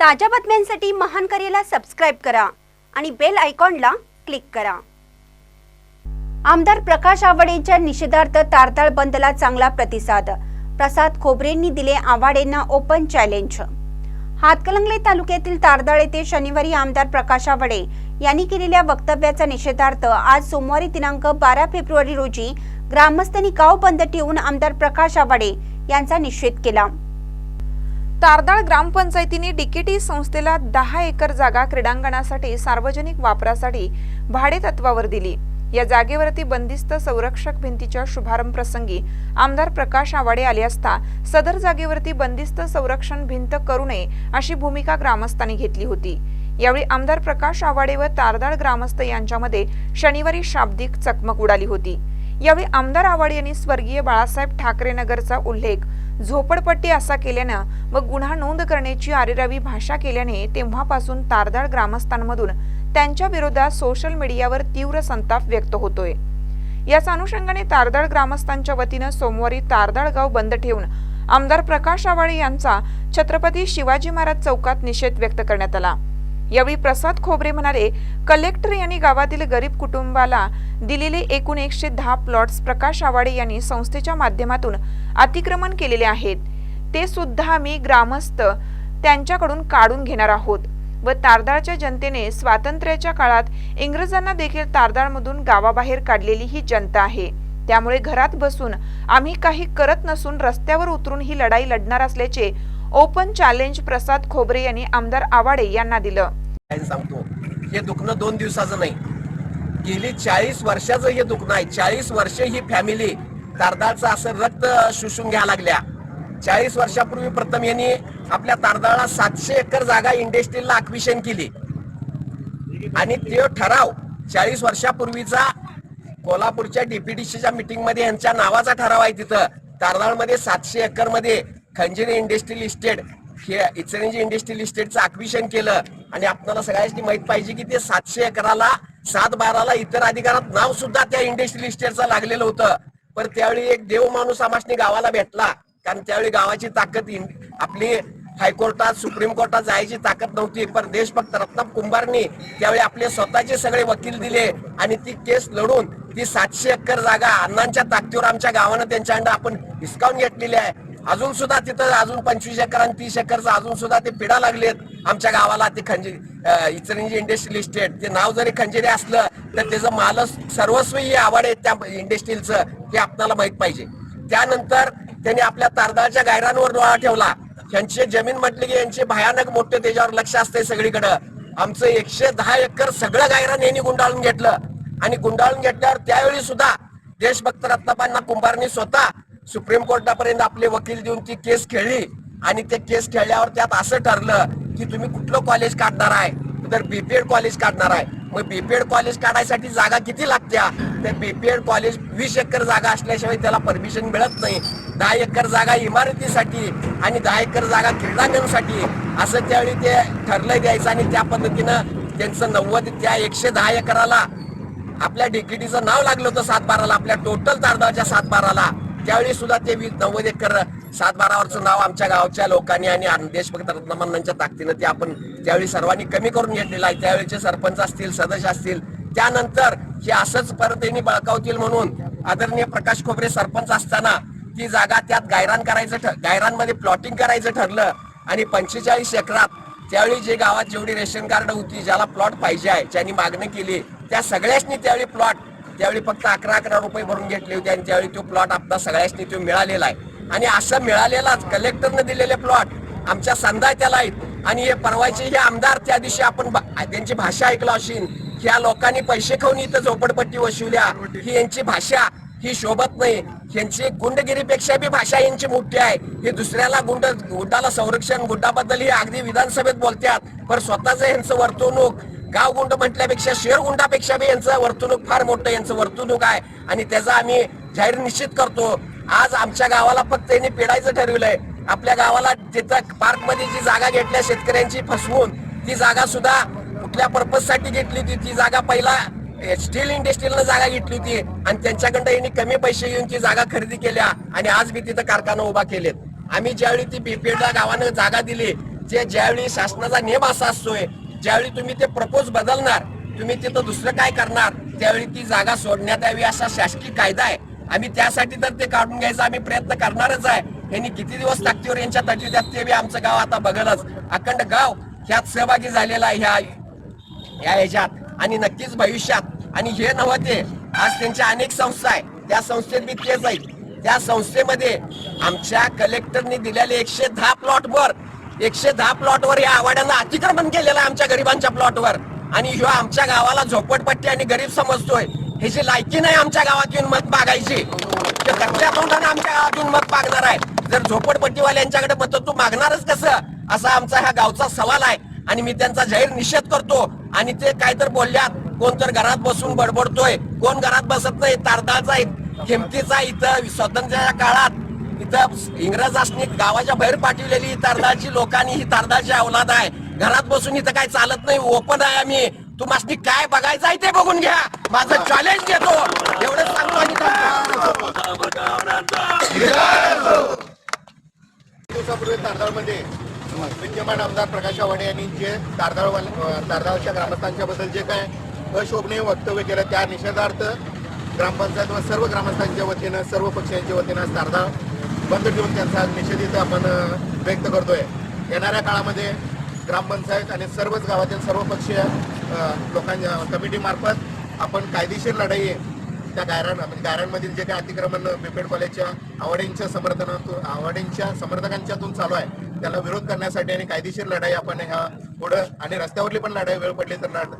ताज्या बातम्यांसाठी महान करेला सबस्क्राईब करा आणि बेल आयकॉनला क्लिक करा. आमदार प्रकाश आवाडेंच्या निषेधार्थ तारताळ बंदला चांगला प्रतिसाद. प्रसाद खोबरेंनी दिले आवाडेंना ओपन चॅलेंज हातकलंगले तालुक्यातील तारदाळ येथे शनिवारी आमदार प्रकाश आवाडे यांनी केलेल्या वक्तव्याचा निषेधार्थ आज सोमवारी दिनांक बारा फेब्रुवारी रोजी ग्रामस्थांनी गाव बंद ठेवून आमदार प्रकाश आवाडे यांचा निषेध केला. तारदाळ ग्रामपंचायतीने डीकेटी संस्थेला दहा एकर जागा क्रीडांगणासाठी सार्वजनिक वापरासाठी भाडे तत्वावर दिली. या जागेवरती बंदिस्त संरक्षक भिंतीच्या शुभारंभ प्रसंगी आमदार प्रकाश आवाडे आले असता सदर जागेवरती बंदिस्त संरक्षण भिंत करू नये अशी भूमिका ग्रामस्थांनी घेतली होती. यावेळी आमदार प्रकाश आवाडे व तारदाळ ग्रामस्थ यांच्यामध्ये शनिवारी शाब्दिक चकमक उडाली होती. यावेळी आमदार आव्हाड यांनी स्वर्गीय बाळासाहेब ठाकरे नगरचा उल्लेख झोपडपट्टी असा केल्यानं व गुन्हा नोंद करण्याची आरेरावी भाषा केल्याने तेव्हापासून तारदाळ ग्रामस्थांमधून त्यांच्या विरोधात सोशल मीडियावर तीव्र संताप व्यक्त होतोय. याच अनुषंगाने तारदाळ ग्रामस्थांच्या वतीनं सोमवारी तारदाळ गाव बंद ठेवून आमदार प्रकाश आवाळे यांचा छत्रपती शिवाजी महाराज चौकात निषेध व्यक्त करण्यात आला. यावेळी प्रसाद खोबरे म्हणाले कलेक्टर यांनी गावातील गरीब कुटुंबाला दिलेले एकूण एकशे दहा प्लॉट्स प्रकाश आवाडे यांनी संस्थेच्या माध्यमातून अतिक्रमण केलेले आहेत. ते सुद्धा आम्ही ग्रामस्थ त्यांच्याकडून काढून घेणार आहोत व तारदाळच्या जनतेने स्वातंत्र्याच्या काळात इंग्रजांना देखील तारदाळमधून गावाबाहेर काढलेली ही जनता आहे. त्यामुळे घरात बसून आम्ही काही करत नसून रस्त्यावर उतरून ही लढाई लढणार असल्याचे ओपन चॅलेंज प्रसाद खोबरे यांनी आमदार आवाडे यांना दिलं. सांगतो? हे दुखणं दोन दिवसाचं नाही. गेली चाळीस वर्षाचं हे दुखणं आहे. चाळीस वर्ष ही फॅमिली तारदाळचं असं रक्त शोषून घ्या लागल्या. चाळीस वर्षापूर्वी प्रथम यांनी आपल्या तारदाळला सातशे एकर जागा इंडस्ट्रीला अक्विशन केली. आणि ते ठराव चाळीस वर्षापूर्वीचा कोल्हापूरच्या डीपीडीसीच्या मीटिंगमध्ये यांच्या नावाचा ठराव आहे तिथं. तारदाळमध्ये सातशे एकरमध्ये खंजिरी इंडस्ट्रियल इस्टेट हे इचरंजी इंडस्ट्रियल इस्टेटचं अक्विशन केलं. आणि आपल्याला सगळ्यांनी माहीत पाहिजे की ते सातशे एकराला सात बाराला इतर अधिकारात नाव सुद्धा त्या इंडस्ट्रियल इस्टेटचं लागलेलं होतं. पण त्यावेळी एक देव माणूस आमाशनी गावाला भेटला. कारण त्यावेळी गावाची ताकद आपली हायकोर्टात सुप्रीम कोर्टात जायची ताकद नव्हती. पण देशभक्त रत्नाम कुंभारनी त्यावेळी आपले स्वतःचे सगळे वकील दिले. आणि ती केस लढून ती सातशे एकर जागा अण्णांच्या ताकदीवर आमच्या गावानं त्यांच्याकडं आपण हिसकावून घेतलेली आहे. अजून सुद्धा तिथं अजून पंचवीस एकर आणि तीस एकरचं अजून सुद्धा ते पिढा लागलेत. आमच्या गावाला ते खंजी इचरंजी इंडस्ट्रियल इस्टेट ते नाव जरी खंजिरी असलं तर त्याचं मालस सर्वस्वी आवड आहे त्या इंडस्ट्रीलचं ते आपल्याला माहीत पाहिजे. त्यानंतर त्यांनी आपल्या तारदाळच्या गायरांवर डोळा ठेवला. यांची जमीन म्हटली की यांचे भयानक मोठे त्याच्यावर लक्ष असते सगळीकडं. आमचं एकशे दहा एकर सगळं गायरान यांनी गुंडाळून घेतलं. आणि गुंडाळून घेतल्यावर त्यावेळी सुद्धा देशभक्त रत्नाबांना कुंभारनी स्वतः सुप्रीम कोर्टापर्यंत आपले वकील देऊन ती केस खेळली. आणि ते केस खेळल्यावर त्यात असं ठरलं की तुम्ही कुठलं कॉलेज काढणार आहे? तर बीपीएड कॉलेज काढणार आहे. मग बीपीएड कॉलेज काढायसाठी जागा किती लागत्या? तर बीपीएड कॉलेज वीस एकर जागा असल्याशिवाय त्याला परमिशन मिळत नाही. दहा एकर जागा इमारतीसाठी आणि दहा एकर जागा क्रीडांगणसाठी. असं त्यावेळी ते ठरलं द्यायचं आणि त्या पद्धतीनं त्यांचं नव्वद त्या एकशे दहा एकराला आपल्या डीकेटीचं नाव लागलं होतं सातबाराला. आपल्या टोटल तारदाच्या सातबाराला. त्यावेळी सुद्धा ते वीर नव्वद एकर सात बारावरचं नाव आमच्या गावच्या लोकांनी आणि देशभक्त रत्नमानांच्या ताकदीनं ते आपण त्यावेळी सर्वांनी कमी करून घेतलेलं आहे. त्यावेळीचे सरपंच असतील सदस्य असतील त्यानंतर हे असंच परत बळकावतील म्हणून आदरणीय प्रकाश खोबरे सरपंच असताना ती जागा त्यात गायरान करायचं गायरानमध्ये प्लॉटिंग करायचं ठरलं आणि पंचेचाळीस एकरात त्यावेळी जे गावात जेवढी रेशन कार्ड होती ज्याला प्लॉट पाहिजे आहे ज्यांनी मागणी केली त्या सगळ्याचनी त्यावेळी प्लॉट त्यावेळी फक्त अकरा अकरा रुपये भरून घेतले होते आणि त्यावेळी तो प्लॉट आपला सगळ्यांनी तो मिळालेला आहे. आणि असं मिळालेलाच कलेक्टरनं दिलेले प्लॉट आमच्या संधा त्याला आहेत. आणि हे परवाचे हे आमदार त्या दिवशी आपण त्यांची भाषा ऐकला असेल या लोकांनी पैसे खाऊन इथं झोपडपट्टी वसवल्या ही यांची भाषा ही शोभत नाही. यांची गुंडगिरीपेक्षा बी भाषा यांची मोठी आहे. हे दुसऱ्याला गुंड गुंडाला संरक्षण गुंडाबद्दल हे अगदी विधानसभेत बोलतात पण स्वतःच यांचं वर्तवणूक गाव गुंड म्हटल्यापेक्षा शहर गुंडापेक्षा बी यांचं वर्तणूक फार मोठं यांचं वर्तणूक आहे. आणि त्याचा आम्ही जाहीर निश्चित करतो. आज आमच्या गावाला फक्त यांनी पिडायचं ठरविलंय. आपल्या गावाला तिथं पार्कमध्ये जी जागा घेतल्या शेतकऱ्यांची फसवून ती जागा सुद्धा कुठल्या पर्पजसाठी घेतली होती? ती जागा पहिला स्टील इंडस्ट्रीला जागा घेतली होती. आणि त्यांच्याकडे यांनी कमी पैसे घेऊन ती जागा खरेदी केल्या. आणि आज बी तिथं कारखाना उभा केलेत. आम्ही ज्यावेळी ती बीपीएडला गावानं जागा दिली जे ज्यावेळी शासनाचा नियम असा असतोय ज्यावेळी तुम्ही ते प्रपोज बदलणार तुम्ही तिथं दुसरं काय करणार त्यावेळी ती जागा सोडण्यात यावी असा शासकीय कायदा आहे. आम्ही त्यासाठी तर ते काढून घ्यायचा आम्ही प्रयत्न करणारच आहे. यांनी किती दिवस ताकदीवर यांच्या तटी ते बी आमचं गाव आता बघलच. अखंड गाव ह्यात सहभागी झालेला आहे ह्या या ह्याच्यात. आणि नक्कीच भविष्यात आणि हे नव्हते आज त्यांच्या अनेक संस्था आहे त्या संस्थेत बी तेच जाईल त्या संस्थेमध्ये आमच्या कलेक्टरनी दिलेले एकशे दहा प्लॉट वर एकशे दहा प्लॉट वर या आवाड्यानं अतिक्रमण केलेलं आहे आमच्या गरिबांच्या प्लॉटवर आणि ह्यो आमच्या गावाला झोपडपट्टी आणि गरीब समजतोय. ह्याची लायकी नाही आमच्या गावात येऊन मत मागायची ते तोंडाने आमच्या गावात येऊन मत मागणार आहे? जर झोपडपट्टीवाल्यांच्याकडे मत तू मागणारच कसं? असा आमचा ह्या गावचा सवाल आहे. आणि मी त्यांचा जाहीर निषेध करतो. आणि ते काय तर बोलल्यात. कोण तर घरात बसून बडबडतोय. कोण घरात बसत नाही तारदाचा किमतीचा इथं स्वातंत्र्याच्या काळात. इथं इंग्रजांनी गावाच्या बाहेर पाठवलेली ही तारदाची लोकांनी ही तारदाची अवलाद आहे. घरात बसून इथं काय चालत नाही ओपन आहे आम्ही. तुम्हाला काय बघायचं आहे ते बघून घ्या. माझं चॅलेंज देतो एवढंच सांगतो आणि दिवसापूर्वी तारदाळमध्ये विद्यमान आमदार प्रकाश आव्हाडे यांनी जे तारदाळ तारदाळच्या ग्रामस्थांच्या बद्दल जे काय अशोभनीय वक्तव्य केलं त्या निषेधार्थ ग्रामपंचायत व सर्व ग्रामस्थांच्या वतीनं सर्व पक्षांच्या वतीनं तारदाळ बंद ठेवून त्यांचा निषेध इथं आपण व्यक्त करतोय. येणाऱ्या काळामध्ये ग्रामपंचायत आणि सर्वच गावातील सर्व पक्षीय लोकांच्या कमिटीमार्फत आपण कायदेशीर लढाई त्या गायरान म्हणजे गायरांमधील जे काही अतिक्रमण बिपेड कॉलेजच्या आवडींच्या समर्थनातून आवडींच्या समर्थकांच्यातून चालू आहे त्याला विरोध करण्यासाठी आणि कायदेशीर लढाई आपण ह्या पुढं आणि रस्त्यावरली पण लढाई वेळ पडली तर लढ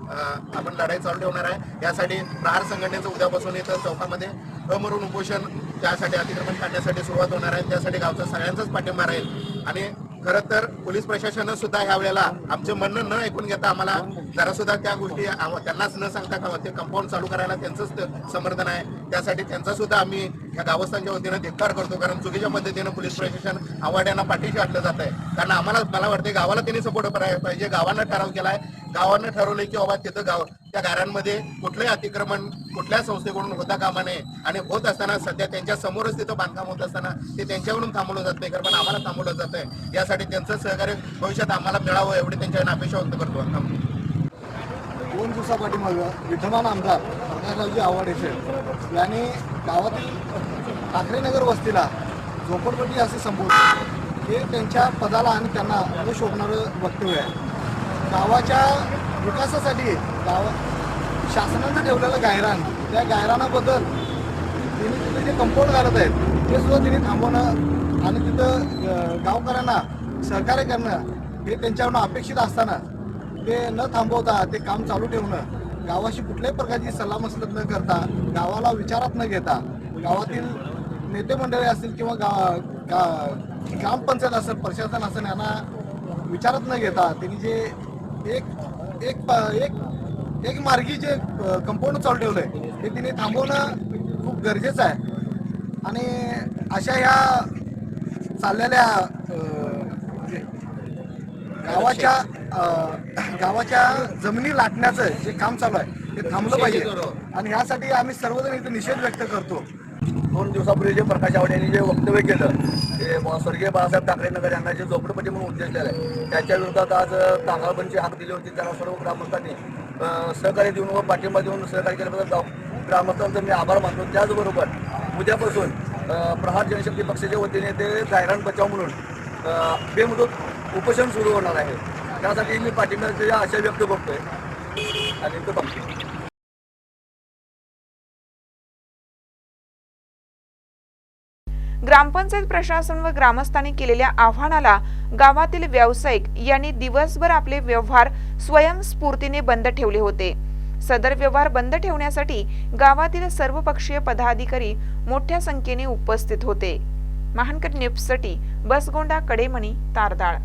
आपण लढाई चालू ठेवणार आहे. यासाठी प्रहार संघटनेचं उद्यापासून इथं चौकामध्ये अमरून उपोषण त्यासाठी अतिक्रमण काढण्यासाठी सुरुवात होणार आहे. त्यासाठी गावचा सगळ्यांचाच पाठिंबा राहील. आणि खरं तर पोलीस प्रशासन सुद्धा ह्या वेळेला आमचे म्हणणं न ऐकून घेता आम्हाला जरा सुद्धा त्या गोष्टी त्यांनाच न सांगता का ते कंपाऊंड चालू करायला त्यांचंच समर्थन आहे. त्यासाठी त्यांचा सुद्धा आम्ही या गावस्थांच्या वतीनं धिक्कार करतो. कारण चुकीच्या पद्धतीनं पोलीस प्रशासन आवाड्यांना पाठीशी वाटलं जात आहे. कारण आम्हाला मला वाटते गावाला त्यांनी सपोर्ट करायला पाहिजे. गावानं ठराव केलाय. गावानं ठरवलंय की बाबा तिथं गाव त्या गारांमध्ये कुठलंही अतिक्रमण कुठल्या संस्थेकडून होता कामा नये. आणि होत असताना सध्या त्यांच्या समोरच तिथं बांधकाम होत असताना ते त्यांच्याकडून थांबवलं जात नाही कारण आम्हाला थांबवलं जात आहे यासाठी त्यांचं सहकार्य भविष्यात आम्हाला मिळावं एवढी त्यांच्या अपेक्षा व्यक्त करतो. दोन दिवसापाठी मग विद्यमान आमदार प्रकाशरावजी आव्हाडेचे यांनी गावातील ठाकरेनगर वस्तीला झोपडपट्टी असे संबोधले. हे त्यांच्या पदाला आणि त्यांना न शोभणारं वक्तव्य आहे. गावाच्या विकासासाठी गाव शासनानं ठेवलेलं गायरान. त्या गायरानाबद्दल तिने तिथे जे कंपाऊंड घालत आहेत ते सुद्धा तिने थांबवणं आणि तिथं गावकऱ्यांना सहकार्य करणं हे त्यांच्याकडून अपेक्षित असताना ते न थांबवता ते काम चालू ठेवणं गावाशी कुठल्याही प्रकारची सल्लामसलत न करता गावाला विचारात न घेता गावातील नेते मंडळी असतील किंवा गा गा ग्रामपंचायत असेल प्रशासन असेल यांना विचारात न घेता त्यांनी जे एक एक एक एक मार्गी जे कंपाऊंड चालू ठेवलंय ते तिने थांबवणं खूप गरजेचं आहे. आणि अशा ह्या चाललेल्या अं, जे गावाच्या गावाच्या जमिनी लाटण्याचं जे काम चालू आहे ते थांबलं पाहिजे. आणि ह्यासाठी आम्ही सर्वजण इथे निषेध व्यक्त करतो. दोन दिवसापूर्वी जे प्रकाश आवडे यांनी जे वक्तव्य केलं ते स्वर्गीय बाळासाहेब ठाकरे नगर यांना जे झोपडपट्टी म्हणून उद्देशलेलं आहे त्याच्या विरोधात आज तांगाळबंदची हाक दिली होती. त्याला सर्व ग्रामस्थांनी सहकार्य देऊन व पाठिंबा देऊन सहकार्य केल्याबद्दल ग्रामस्थांचा ग्रामस्थांचं मी आभार मानतो. त्याचबरोबर उद्यापासून प्रहार जनशक्ती पक्षाच्या वतीने ते गायरान बचाव म्हणून बेमुदत उपोषण सुरू होणार आहे. त्यासाठी मी पाठिंब्याची आशा व्यक्त करतोय. आणि तो ग्रामपंचायत प्रशासन व ग्रामस्थांनी केलेल्या आव्हानाला गावातील व्यावसायिक यांनी दिवसभर आपले व्यवहार स्वयंस्फूर्तीने बंद ठेवले होते. सदर व्यवहार बंद ठेवण्यासाठी गावातील सर्व पक्षीय पदाधिकारी मोठ्या संख्येने उपस्थित होते. महानकर न्यूजसाठी बसगोंडा कडेमणी तारदाळ.